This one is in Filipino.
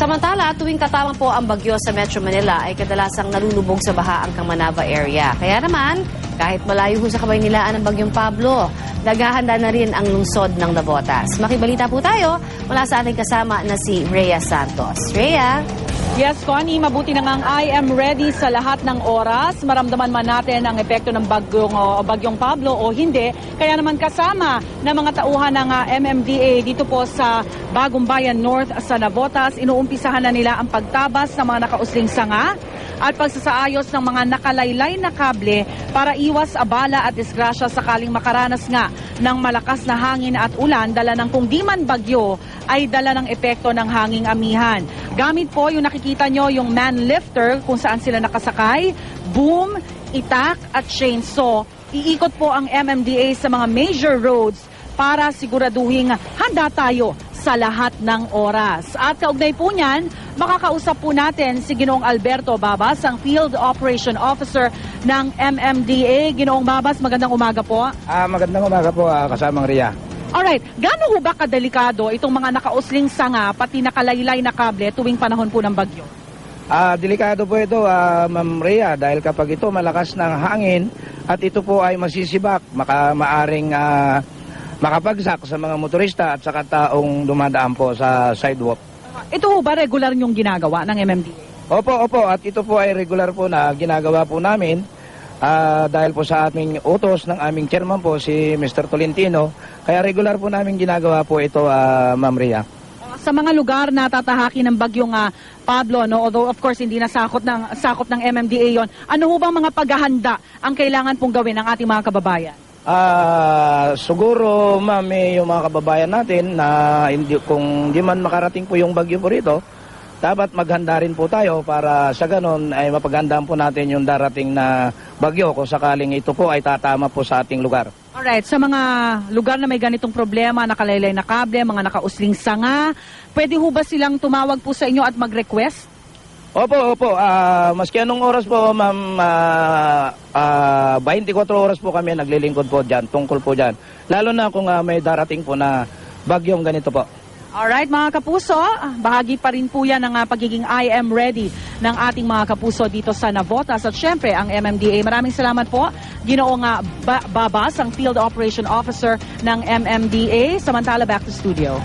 Samantala, tuwing katama po ang bagyo sa Metro Manila ay kadalasang nalulubog sa baha ang Kamanava area. Kaya naman, kahit malayo ho sa kabaynilaan ng bagyong Pablo, naghahanda na rin ang lungsod ng Navotas. Makibalita po tayo mula sa ating kasama na si Rhea Santos. Rhea? Yes, Connie, mabuti na ngang I am ready sa lahat ng oras. Maramdaman man natin ang epekto ng bagyong, o, bagyong Pablo o hindi. Kaya naman kasama ng mga tauhan ng ah, MMDA dito po sa Bagong Bayan North sa Navotas, inuumpisahan na nila ang pagtabas ng mga nakausling sanga at pagsasaayos ng mga nakalaylay na kable para iwas abala at disgrasya sakaling makaranas nga ng malakas na hangin at ulan dala ng kung di man bagyo ay dala ng epekto ng hanging amihan. Gamit po yung nakikita nyo yung man lifter kung saan sila nakasakay, boom, itak at chainsaw. Iikot po ang MMDA sa mga major roads para siguraduhin handa tayo sa lahat ng oras. At kaugnay po niyan, makakausap po natin si Ginoong Alberto Babas, ang Field Operation Officer ng MMDA. Ginoong Babas, magandang umaga po. Ah, magandang umaga po ah, kasamang Ria. Alright, gaano ho ba kadelikado itong mga nakausling sanga pati nakalaylay na kable tuwing panahon po ng bagyo? Ah, delikado po ito, ah, Ma'am Ria, dahil kapag ito malakas ng hangin at ito po ay masisibak, maka, maaring ah, makapagsak sa mga motorista at saka taong dumadaan po sa sidewalk. Ito ho ba regular yung ginagawa ng MMDA? Opo, opo, at ito po ay regular po na ginagawa po namin ah, dahil po sa aming utos ng aming chairman po, si Mr. Tolentino. Kaya regular po namin ginagawa po ito, ah, Ma'am Ria. Sa mga lugar na tatahakin ng bagyong ah, Pablo, no, although of course hindi na sakop ng, sakop ng MMDA yon, ano ho bang mga paghahanda ang kailangan pong gawin ng ating mga kababayan? Ah, siguro ma'am eh, yung mga kababayan natin na hindi kung di man makarating po yung bagyo po rito, dapat maghanda rin po tayo para sa ganon ay mapaghandaan po natin yung darating na bagyo kung sakaling ito po ay tatama po sa ating lugar. Alright, sa mga lugar na may ganitong problema, nakalaylay na kable, mga nakausling sanga, pwede ho ba silang tumawag po sa inyo at mag-request? Opo, opo. Ah, maski anong oras po, ma'am, ah, ah, 24 oras po kami naglilingkod po dyan, tungkol po dyan. Lalo na kung ah, may darating po na bagyong ganito po. Alright, mga kapuso, bahagi pa rin po yan ng ah, pagiging I am ready ng ating mga kapuso dito sa Navotas at syempre ang MMDA. Maraming salamat po, Ginoong ah, Ba- Babas, ang Field Operation Officer ng MMDA. Samantala, back to studio.